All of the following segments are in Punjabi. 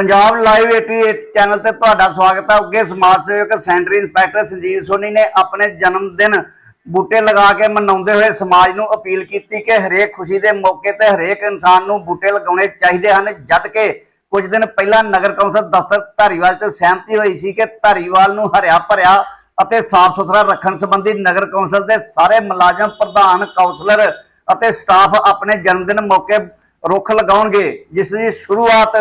ਪੰਜਾਬ ਲਾਈਵ 88 ਚੈਨਲ ਤੇ ਤੁਹਾਡਾ ਸਵਾਗਤ ਹੈ ਅੱਗੇ ਸਮਾਜ ਸੇਵਕ ਸੈਂਟਰੀ ਇੰਸਪੈਕਟਰ ਸੰਜੀਵ ਸੋਨੀ ਨੇ ਆਪਣੇ ਜਨਮ ਦਿਨ ਬੂਟੇ ਲਗਾ ਕੇ ਮਨਾਉਂਦੇ ਹੋਏ ਸਮਾਜ ਨੂੰ ਅਪੀਲ ਕੀਤੀ ਕਿ ਹਰੇਕ ਖੁਸ਼ੀ ਦੇ ਮੌਕੇ ਤੇ ਹਰੇਕ ਇਨਸਾਨ ਨੂੰ ਬੂਟੇ ਲਗਾਉਣੇ ਚਾਹੀਦੇ ਹਨ, ਜਦ ਕਿ ਕੁਝ ਦਿਨ ਪਹਿਲਾਂ ਨਗਰ ਕੌਂਸਲ ਦਫ਼ਤਰ ਧਾਰੀਵਾਲ 'ਚ ਸਹਿਮਤੀ ਹੋਈ ਸੀ ਕਿ ਧਾਰੀਵਾਲ ਨੂੰ ਹਰਿਆ ਭਰਿਆ ਅਤੇ ਸਾਫ਼ ਸੁਥਰਾ ਰੱਖਣ ਸੰਬੰਧੀ ਨਗਰ ਕੌਂਸਲ ਦੇ ਸਾਰੇ ਮੁਲਾਜ਼ਮ, ਪ੍ਰਧਾਨ ਕਾਉਂਸਲਰ ਅਤੇ ਸਟਾਫ ਆਪਣੇ ਜਨਮ ਦਿਨ ਮੌਕੇ ਰੁੱਖ ਲਗਾਉਣਗੇ, ਜਿਸ ਦੀ ਸ਼ੁਰੂਆਤ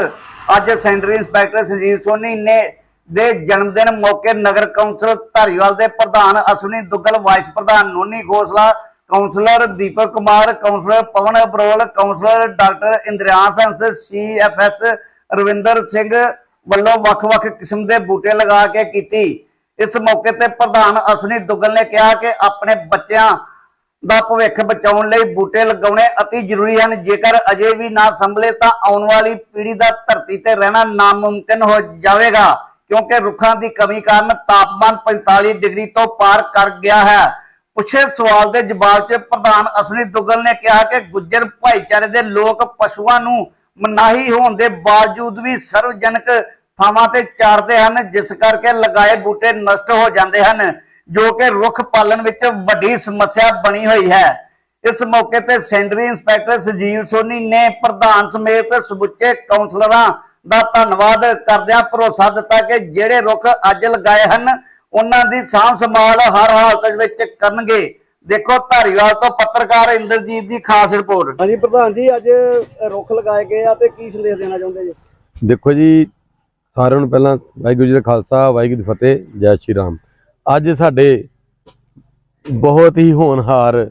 ਅੱਜ ਸੈਂਟਰੀ ਇੰਸਪੈਕਟਰ ਸੰਜੀਵ ਸੋਨੀ ਨੇ ਦੇ ਜਨਮ ਦਿਨ ਮੌਕੇ ਨਗਰ ਕੌਂਸਲ ਧਾਰੀਵਾਲ ਦੇ ਪ੍ਰਧਾਨ ਅਸ਼ਵਨੀ ਦੁੱਗਲ, ਵਾਈਸ ਪ੍ਰਧਾਨ Noni Khosla councillor Deepak Kumar councillor Pawan Abrol councillor doctor ਇੰਦਰਿਆਨ Hans CFS Ravinder Singh ਵੱਲੋਂ ਵੱਖ-ਵੱਖ ਕਿਸਮ ਦੇ ਬੂਟੇ ਲਗਾ ਕੇ ਕੀਤੀ। ਇਸ ਮੌਕੇ ਤੇ ਪ੍ਰਧਾਨ ਅਸ਼ਵਨੀ ਦੁੱਗਲ ਨੇ ਕਿਹਾ ਕਿ ਆਪਣੇ ਬੱਚਿਆਂ ਦਾ ਭਵਿੱਖ ਬਚਾਉਣ ਲਈ ਬੂਟੇ ਲਗਾਉਣੇ ਅਤੀ ਜ਼ਰੂਰੀ ਹਨ। ਜੇਕਰ ਅਜੇ ਵੀ ਨਾ ਸੰਭਲੇ ਤਾਂ ਆਉਣ ਵਾਲੀ ਪੀੜ੍ਹੀ ਦਾ ਧਰਤੀ ਤੇ ਰਹਿਣਾ ਨਾਮੁਮਕਿਨ ਹੋ ਜਾਵੇਗਾ, ਕਿਉਂਕਿ ਰੁੱਖਾਂ ਦੀ ਕਮੀ ਕਾਰਨ ਤਾਪਮਾਨ 45 ਡਿਗਰੀ ਤੋਂ ਪਾਰ ਕਰ ਗਿਆ ਹੈ। ਪੁੱਛੇ ਸਵਾਲ ਦੇ ਜਵਾਬ 'ਚ ਪ੍ਰਧਾਨ ਅਸ਼ਵਨੀ ਦੁੱਗਲ ਨੇ ਕਿਹਾ ਕਿ ਗੁੱਜਰ ਭਾਈਚਾਰੇ ਦੇ ਲੋਕ ਪਸ਼ੂਆਂ ਨੂੰ ਮਨਾਹੀ ਹੋਣ ਦੇ ਬਾਵਜੂਦ ਵੀ ਸਰਵਜਨਕ ਥਾਵਾਂ ਤੇ ਚਾਰਦੇ ਹਨ, ਜਿਸ ਕਰਕੇ ਲਗਾਏ ਬੂਟੇ ਨਸ਼ਟ ਹੋ ਜਾਂਦੇ ਹਨ। ਜੋ ਕਿ ਰੁੱਖ ਪਾਲਣ ਵਿੱਚ ਵੱਡੀ ਸਮੱਸਿਆ ਬਣੀ ਹੋਈ ਹੈ। ਇਸ ਮੌਕੇ ਤੇ ਸੈਂਟਰੀ ਇੰਸਪੈਕਟਰ ਸੰਜੀਵ ਸੋਨੀ ਨੇ ਪ੍ਰਧਾਨ ਸਮੇਤ ਸਮੁੱਚੇ ਕਾਉਂਸਲਰਾਂ ਦਾ ਧੰਨਵਾਦ ਕਰਦਿਆਂ ਭਰੋਸਾ ਦਿੱਤਾ ਕਿ ਜਿਹੜੇ ਰੁੱਖ ਅੱਜ ਲਗਾਏ ਹਨ ਉਹਨਾਂ ਦੀ ਸਾਂਭ ਸੰਭਾਲ ਹਰ ਹਾਲਤ ਵਿੱਚ ਕਰਨਗੇ। ਦੇਖੋ ਧਾਰੀਵਾਲ ਤੋਂ ਪੱਤਰਕਾਰ ਇੰਦਰਜੀਤ ਦੀ ਖਾਸ ਰਿਪੋਰਟ। ਹਾਂਜੀ ਪ੍ਰਧਾਨ ਜੀ ਅੱਜ ਰੁੱਖ ਲਗਾਏ ਗਏ ਆ ਤੇ ਕੀ ਸੰਦੇਸ਼ ਦੇਣਾ ਚਾਹੁੰਦੇ ਜੀ? ਦੇਖੋ ਜੀ ਸਾਰਿਆਂ ਨੂੰ ਪਹਿਲਾਂ ਵਾਹਿਗੁਰੂ ਜੀ ਦਾ ਖਾਲਸਾ ਵਾਹਿਗੁਰੂ ਜੀ ਦੀ ਫਤਿਹ ਜੈ ਸ਼੍ਰੀ ਰਾਮ। ਅੱਜ ਸਾਡੇ ਬਹੁਤ ਹੀ ਹੋਣਹਾਰ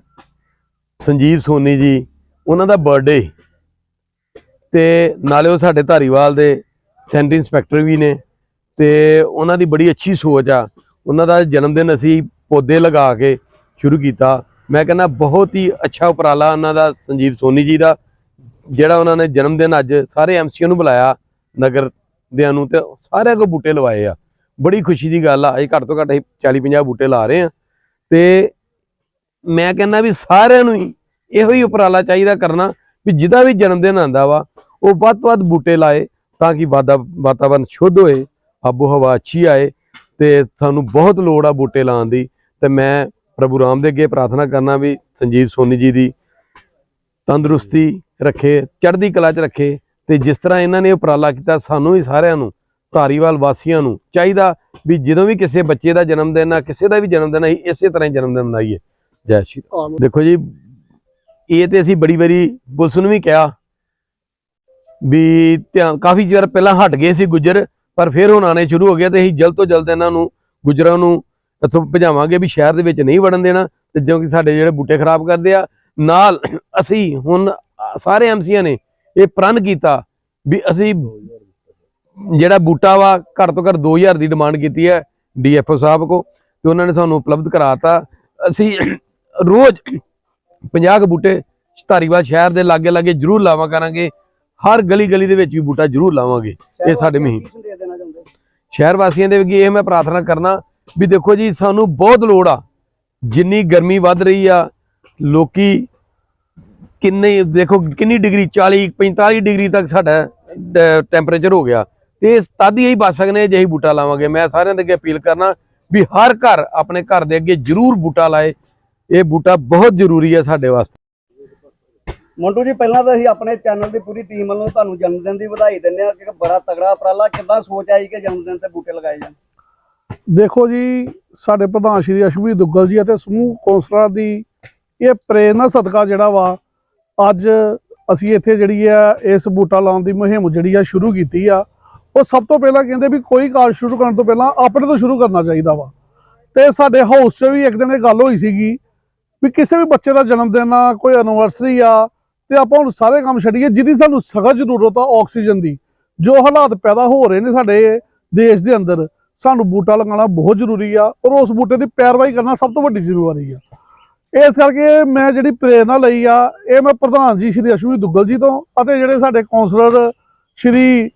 ਸੰਜੀਵ ਸੋਨੀ ਜੀ, ਉਹਨਾਂ ਦਾ ਬਰਥਡੇ ਤੇ ਨਾਲੇ ਉਹ ਸਾਡੇ ਧਾਰੀਵਾਲ ਦੇ ਸੈਂਟਰ ਇੰਸਪੈਕਟਰ ਵੀ ਨੇ। ਤੇ ਉਹਨਾਂ ਦੀ ਬੜੀ ਅੱਛੀ ਸੋਚ ਆ। ਉਹਨਾਂ ਦਾ ਜਨਮ ਦਿਨ ਅਸੀਂ ਪੌਦੇ ਲਗਾ ਕੇ ਸ਼ੁਰੂ ਕੀਤਾ। ਮੈਂ ਕਹਿੰਦਾ ਬਹੁਤ ਹੀ ਅੱਛਾ ਉਪਰਾਲਾ ਉਹਨਾਂ ਦਾ ਸੰਜੀਵ ਸੋਨੀ ਜੀ ਦਾ, ਜਿਹੜਾ ਉਹਨਾਂ ਨੇ ਜਨਮ ਦਿਨ ਅੱਜ ਸਾਰੇ ਐਮਸੀਓ ਨੂੰ ਬੁਲਾਇਆ ਨਗਰ ਦਿਆਂ ਨੂੰ ਤੇ ਸਾਰਿਆਂ ਕੋ ਬੂਟੇ ਲਵਾਏ ਆ। ਬੜੀ ਖੁਸ਼ੀ ਦੀ ਗੱਲ ਆ, ਅਸੀਂ ਘੱਟ ਤੋਂ ਘੱਟ ਅਸੀਂ 40 50 ਬੂਟੇ ਲਾ ਰਹੇ ਆ ਤੇ ਮੈਂ ਕਹਿੰਦਾ ਵੀ ਸਾਰਿਆਂ ਨੂੰ ਹੀ ਇਹੋ ਹੀ ਉਪਰਾਲਾ ਚਾਹੀਦਾ ਕਰਨਾ ਵੀ ਜਿਹਦਾ ਵੀ ਜਨਮ ਦਿਨ ਆਂਦਾ ਵਾ, ਉਹ ਵੱਧ ਤੋਂ ਵੱਧ ਬੂਟੇ ਲਾਏ ਤਾਂ ਕਿ ਵਾਦਾ, ਵਾਤਾਵਰਨ ਸ਼ੁੱਧ ਹੋਏ ਆਬੋ ਹਵਾ ਅੱਛੀ ਆਏ ਤੇ ਸਾਨੂੰ ਬਹੁਤ ਲੋੜ ਆ ਬੂਟੇ ਲਾਉਣ ਦੀ। ਤੇ ਮੈਂ ਪ੍ਰਭੂ ਰਾਮ ਦੇ ਅੱਗੇ ਪ੍ਰਾਰਥਨਾ ਕਰਨਾ ਵੀ ਸੰਜੀਵ ਸੋਨੀ ਜੀ ਦੀ ਤੰਦਰੁਸਤੀ ਰੱਖੇ, ਚੜ੍ਹਦੀ ਕਲਾ 'ਚ ਰੱਖੇ ਤੇ ਜਿਸ ਤਰ੍ਹਾਂ ਇਹਨਾਂ ਨੇ ਉਪਰਾਲਾ ਕੀਤਾ, ਸਾਨੂੰ ਹੀ ਸਾਰਿਆਂ ਨੂੰ ਧਾਰੀਵਾਲ ਵਾਸੀਆਂ ਨੂੰ ਚਾਹੀਦਾ ਵੀ ਜਦੋਂ ਵੀ ਕਿਸੇ ਬੱਚੇ ਦਾ ਜਨਮ ਦਿਨ ਆ ਕਿਸੇ ਦਾ ਵੀ ਜਨਮ ਦਿਨ ਆ ਇਸੇ ਤਰ੍ਹਾਂ ਹੀ ਜਨਮ ਦਿਨ ਮਨਾਈਏ ਜੈ ਸ਼੍ਰੀ। ਦੇਖੋ ਜੀ ਇਹ ਤੇ ਅਸੀਂ ਬੜੀ ਵਾਰੀ ਪੁਲਿਸ ਨੂੰ ਵੀ ਕਿਹਾ ਵੀ ਧਿਆਨ ਕਾਫੀ ਚਿਰ ਪਹਿਲਾਂ ਹਟ ਗਏ ਸੀ ਗੁੱਜਰ ਪਰ ਫਿਰ ਹੁਣ ਆਣੇ ਸ਼ੁਰੂ ਹੋ ਗਿਆ ਤੇ ਅਸੀਂ ਜਲਦ ਤੋਂ ਜਲਦ ਇਹਨਾਂ ਨੂੰ ਗੁੱਜਰਾਂ ਨੂੰ ਇੱਥੋਂ ਭਜਾਵਾਂਗੇ ਵੀ ਸ਼ਹਿਰ ਦੇ ਵਿੱਚ ਨਹੀਂ ਵੜਨ ਦੇਣਾ ਤੇ ਜੋ ਕਿ ਸਾਡੇ ਜਿਹੜੇ ਬੂਟੇ ਖਰਾਬ ਕਰਦੇ ਆ ਨਾਲ ਅਸੀਂ ਹੁਣ ਸਾਰੇ ਐਮਸੀਆਂ ਨੇ ਇਹ ਪ੍ਰਣ ਕੀਤਾ ਵੀ ਅਸੀਂ ਜਿਹੜਾ ਬੂਟਾ ਵਾ ਘੱਟ ਤੋਂ ਘੱਟ 2000 ਦੀ ਡਿਮਾਂਡ ਕੀਤੀ ਹੈ ਡੀਐਫਓ ਸਾਹਿਬ ਕੋ ਤੇ ਉਹਨਾਂ ਨੇ ਸਾਨੂੰ ਉਪਲਬਧ ਕਰਾਤਾ। ਅਸੀਂ ਰੋਜ਼ 50 ਕੁ ਬੂਟੇ ਧਾਰੀਵਾਲ ਸ਼ਹਿਰ ਦੇ ਲਾਗੇ ਲਾਗੇ ਜ਼ਰੂਰ ਲਾਵਾਂ ਕਰਾਂਗੇ। ਹਰ ਗਲੀ ਗਲੀ ਦੇ ਵਿੱਚ ਵੀ ਬੂਟਾ ਜ਼ਰੂਰ ਲਾਵਾਂਗੇ ਇਹ ਸਾਡੇ ਚਾਹੁੰਦੇ? ਸ਼ਹਿਰ ਵਾਸੀਆਂ ਦੇ ਵੀ ਇਹ ਮੈਂ ਪ੍ਰਾਰਥਨਾ ਕਰਨਾ ਵੀ ਦੇਖੋ ਜੀ ਸਾਨੂੰ ਬਹੁਤ ਲੋੜ ਆ। ਜਿੰਨੀ ਗਰਮੀ ਵੱਧ ਰਹੀ ਆ ਲੋਕੀ ਕਿੰਨੇ ਦੇਖੋ ਕਿੰਨੀ ਡਿਗਰੀ 40 45 ਡਿਗਰੀ ਤੱਕ ਸਾਡਾ ਟੈਂਪਰੇਚਰ ਹੋ ਗਿਆ। ਤੇ ਇਸ ਤਦ ਹੀ ਅਸੀਂ ਬਚ ਸਕਨੇ ਜੇ ਅਸੀਂ ਬੂਟਾ ਲਾਵਾਂਗੇ। ਮੈਂ ਸਾਰਿਆਂ ਦੇ ਅੱਗੇ ਅਪੀਲ ਕਰਨਾ ਵੀ ਹਰ ਘਰ ਆਪਣੇ ਘਰ ਦੇ ਅੱਗੇ ਜ਼ਰੂਰ ਬੂਟਾ ਲਾਏ। ਇਹ ਬੂਟਾ ਬਹੁਤ ਜ਼ਰੂਰੀ ਹੈ ਸਾਡੇ ਵਾਸਤੇ। ਮੰਟੂ ਜੀ ਪਹਿਲਾਂ ਤਾਂ ਅਸੀਂ ਆਪਣੇ ਚੈਨਲ ਦੀ ਪੂਰੀ ਟੀਮ ਵੱਲੋਂ ਤੁਹਾਨੂੰ ਜਨਮ ਦਿਨ ਦੀ ਵਧਾਈ ਦਿੰਦੇ ਆ ਕਿ ਬੜਾ ਤਗੜਾ ਉਪਰਾਲਾ। ਕਿੱਦਾਂ ਸੋਚ ਆਈ ਕਿ ਜਨਮ ਦਿਨ ਤੇ ਬੂਟੇ ਲਗਾਏ ਜਾਣ? ਦੇਖੋ ਜੀ ਸਾਡੇ ਪ੍ਰਧਾਨ ਸ਼੍ਰੀ ਅਸ਼ਵਨੀ ਦੁੱਗਲ ਜੀ ਅਤੇ ਸਮੂਹ ਕੌਂਸਲਰਾਂ ਦੀ ਇਹ ਪ੍ਰੇਰਨਾ ਸਦਕਾ ਜਿਹੜਾ ਵਾ ਅੱਜ ਅਸੀਂ ਇੱਥੇ ਜਿਹੜੀ ਆ ਇਸ ਬੂਟਾ ਲਾਉਣ ਦੀ ਮੁਹਿੰਮ ਜਿਹੜੀ ਆ ਸ਼ੁਰੂ ਕੀਤੀ ਆ। ਉਹ ਸਭ ਤੋਂ ਪਹਿਲਾਂ ਕਹਿੰਦੇ ਵੀ ਕੋਈ ਕਾਰਜ ਸ਼ੁਰੂ ਕਰਨ ਤੋਂ ਪਹਿਲਾਂ ਆਪਣੇ ਤੋਂ ਸ਼ੁਰੂ ਕਰਨਾ ਚਾਹੀਦਾ ਵਾ। ਤੇ ਸਾਡੇ ਹਾਊਸ 'ਚ ਵੀ ਇੱਕ ਦਿਨ ਇਹ ਗੱਲ ਹੋਈ ਸੀਗੀ ਵੀ ਕਿਸੇ ਵੀ ਬੱਚੇ ਦਾ ਜਨਮ ਦਿਨ ਆ, ਕੋਈ ਐਨੀਵਰਸਰੀ ਆ, ਤੇ ਆਪਾਂ ਹੁਣ ਸਾਰੇ ਕੰਮ ਛੱਡੀਏ, ਜਿਹਦੀ ਸਾਨੂੰ ਸਖਤ ਜ਼ਰੂਰਤ ਆ ਆਕਸੀਜਨ ਦੀ। ਜੋ ਹਾਲਾਤ ਪੈਦਾ ਹੋ ਰਹੇ ਨੇ ਸਾਡੇ ਦੇਸ਼ ਦੇ ਅੰਦਰ, ਸਾਨੂੰ ਬੂਟਾ ਲਗਾਉਣਾ ਬਹੁਤ ਜ਼ਰੂਰੀ ਆ ਔਰ ਉਸ ਬੂਟੇ ਦੀ ਪੈਰਵਾਈ ਕਰਨਾ ਸਭ ਤੋਂ ਵੱਡੀ ਜ਼ਿੰਮੇਵਾਰੀ ਆ। ਇਸ ਕਰਕੇ ਮੈਂ ਜਿਹੜੀ ਪ੍ਰੇਰਣਾ ਲਈ ਆ, ਇਹ ਮੈਂ ਪ੍ਰਧਾਨ ਜੀ ਸ਼੍ਰੀ ਅਸ਼ਵਨੀ ਦੁੱਗਲ ਜੀ ਤੋਂ ਅਤੇ ਜਿਹੜੇ ਸਾਡੇ ਕਾਉਂਸਲਰ ਸ਼੍ਰੀ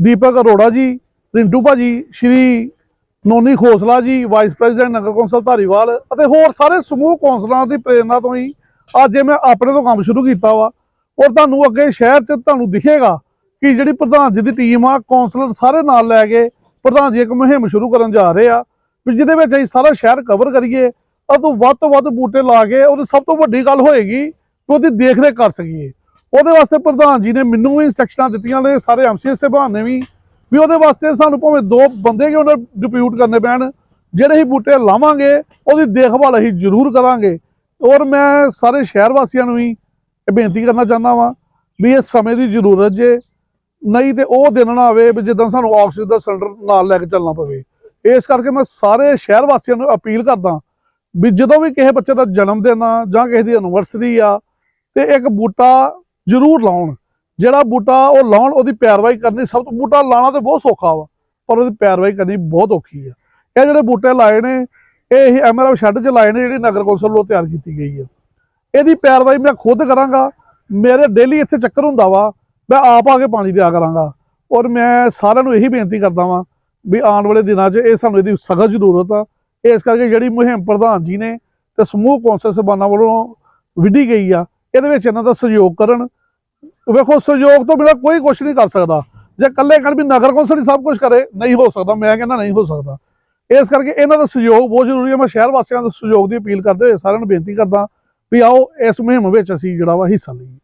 ਦੀਪਕ ਅਰੋੜਾ ਜੀ, ਰਿੰਟੂ ਭਾਜੀ, Shri Noni Khosla ji vice president Nagar council Dhariwal ਅਤੇ ਹੋਰ ਸਾਰੇ ਸਮੂਹ ਕੌਂਸਲਰਾਂ ਦੀ ਪ੍ਰੇਰਣਾ ਤੋਂ ਹੀ ਅੱਜ ਇਹ ਮੈਂ ਆਪਣੇ ਤੋਂ ਕੰਮ ਸ਼ੁਰੂ ਕੀਤਾ ਵਾ। ਔਰ ਤੁਹਾਨੂੰ ਅੱਗੇ ਸ਼ਹਿਰ 'ਚ ਤੁਹਾਨੂੰ ਦਿਖੇਗਾ ਕਿ ਜਿਹੜੀ ਪ੍ਰਧਾਨ ਜੀ ਦੀ ਟੀਮ ਆ, ਕੌਂਸਲਰ ਸਾਰੇ ਨਾਲ ਲੈ ਕੇ ਪ੍ਰਧਾਨ ਜੀ ਇੱਕ ਮੁਹਿੰਮ ਸ਼ੁਰੂ ਕਰਨ ਜਾ ਰਹੇ ਆ। ਵੀ ਜਿਹਦੇ ਵਿੱਚ ਅਸੀਂ ਸਾਰਾ ਸ਼ਹਿਰ ਕਵਰ ਕਰੀਏ ਅਤੇ ਵੱਧ ਤੋਂ ਵੱਧ ਬੂਟੇ ਲਾ ਕੇ ਉਹਦੀ ਸਭ ਤੋਂ ਵੱਡੀ ਗੱਲ ਹੋਏਗੀ ਕਿ ਉਹਦੀ ਦੇਖ ਰੇਖ ਕਰ ਸਕੀਏ। ਉਹਦੇ ਵਾਸਤੇ ਪ੍ਰਧਾਨ ਜੀ ਨੇ ਮੈਨੂੰ ਵੀ ਇੰਸਟਰਕਸ਼ਨਾਂ ਦਿੱਤੀਆਂ ਨੇ, ਸਾਰੇ ਐਮਸੀਐਸ ਸਾਹਿਬਾਨ ਨੇ ਵੀ ਵੀ ਉਹਦੇ ਵਾਸਤੇ ਸਾਨੂੰ ਭਾਵੇਂ ਦੋ ਬੰਦੇ ਕਿਉਂ ਨਾ ਡਿਪਿਊਟ ਕਰਨੇ ਪੈਣ, ਜਿਹੜੇ ਹੀ ਬੂਟੇ ਲਾਵਾਂਗੇ, ਉਹਦੀ ਦੇਖਭਾਲ ਅਸੀਂ ਜ਼ਰੂਰ ਕਰਾਂਗੇ। ਔਰ ਮੈਂ ਸਾਰੇ ਸ਼ਹਿਰ ਵਾਸੀਆਂ ਨੂੰ ਵੀ ਇਹ ਬੇਨਤੀ ਕਰਨਾ ਚਾਹੁੰਦਾ ਵਾਂ ਵੀ ਇਹ ਸਮੇਂ ਦੀ ਜ਼ਰੂਰਤ ਜੇ ਨਹੀਂ ਤੇ ਉਹ ਦਿਨ ਨਾ ਆਵੇ ਵੀ ਜਿੱਦਾਂ ਸਾਨੂੰ ਆਕਸੀਜਨ ਦਾ ਸਿਲੰਡਰ ਨਾਲ ਲੈ ਕੇ ਚੱਲਣਾ ਪਵੇ। ਇਸ ਕਰਕੇ ਮੈਂ ਸਾਰੇ ਸ਼ਹਿਰ ਵਾਸੀਆਂ ਨੂੰ ਅਪੀਲ ਕਰਦਾ ਵੀ ਜਦੋਂ ਵੀ ਕਿਸੇ ਬੱਚੇ ਦਾ ਜਨਮ ਦਿਨ ਆ ਜਾਂ ਕਿਸੇ ਦੀ ਐਨਵਰਸਰੀ ਆ, ਤੇ ਇੱਕ ਬੂਟਾ ਜ਼ਰੂਰ ਲਾਉਣ। ਜਿਹੜਾ ਬੂਟਾ ਉਹ ਲਾਉਣ, ਉਹਦੀ ਪੈਰਵਾਈ ਕਰਨੀ ਸਭ ਤੋਂ ਬੂਟਾ ਲਾਣਾ ਤੇ ਬਹੁਤ ਸੌਖਾ ਵਾ, ਪਰ ਉਹਦੀ ਪੈਰਵਾਈ ਕਰਨੀ ਬਹੁਤ ਔਖੀ ਆ। ਇਹ ਜਿਹੜੇ ਬੂਟੇ ਲਾਏ ਨੇ, ਇਹ ਐਮਆਰਐਫ ਸ਼ੈੱਡ 'ਚ ਲਾਏ ਨੇ, ਜਿਹੜੀ ਨਗਰ ਕੌਂਸਲ ਵੱਲੋਂ ਤਿਆਰ ਕੀਤੀ ਗਈ ਹੈ ਇਹਦੀ ਪੈਰਵਾਈ ਮੈਂ ਖੁਦ ਕਰਾਂਗਾ, ਮੇਰੇ ਡੇਲੀ ਇੱਥੇ ਚੱਕਰ ਹੁੰਦਾ ਵਾ, ਮੈਂ ਆਪ ਆ ਕੇ ਪਾਣੀ ਦਿਆ ਕਰਾਂਗਾ। ਔਰ ਮੈਂ ਸਾਰਿਆਂ ਨੂੰ ਇਹੀ ਬੇਨਤੀ ਕਰਦਾ ਵਾਂ ਵੀ ਆਉਣ ਵਾਲੇ ਦਿਨਾਂ 'ਚ ਇਹ ਸਾਨੂੰ ਇਹਦੀ ਸਖਤ ਜ਼ਰੂਰਤ ਆ। ਇਸ ਕਰਕੇ ਜਿਹੜੀ ਮੁਹਿੰਮ ਪ੍ਰਧਾਨ ਜੀ ਨੇ ਤੇ ਸਮੂਹ ਕੌਂਸਲ ਸਭਾਨਾਂ ਵੱਲੋਂ ਵਿੱਢੀ ਗਈ ਆ, ਇਹਦੇ ਵਿੱਚ ਇਹਨਾਂ ਦਾ ਸਹਿਯੋਗ ਕਰਨ ਵੇਖੋ, ਸਹਿਯੋਗ ਤੋਂ ਬਿਨਾਂ ਕੋਈ ਕੁਝ ਨਹੀਂ ਕਰ ਸਕਦਾ। ਜੇ ਇਕੱਲੇ ਕਹਿਣ ਵੀ ਨਗਰ ਕੌਂਸਲ ਹੀ ਸਭ ਕੁਝ ਕਰੇ, ਨਹੀਂ ਹੋ ਸਕਦਾ। ਮੈਂ ਕਹਿੰਦਾ ਨਹੀਂ ਹੋ ਸਕਦਾ। ਇਸ ਕਰਕੇ ਇਹਨਾਂ ਦਾ ਸਹਿਯੋਗ ਬਹੁਤ ਜ਼ਰੂਰੀ ਹੈ। ਮੈਂ ਸ਼ਹਿਰ ਵਾਸੀਆਂ ਦਾ ਸਹਿਯੋਗ ਦੀ ਅਪੀਲ ਕਰਦੇ ਹੋਏ ਸਾਰਿਆਂ ਨੂੰ ਬੇਨਤੀ ਕਰਦਾ ਵੀ ਆਓ ਇਸ ਮੁਹਿੰਮ ਵਿੱਚ ਅਸੀਂ ਜਿਹੜਾ ਵਾ ਹਿੱਸਾ ਲਈਏ।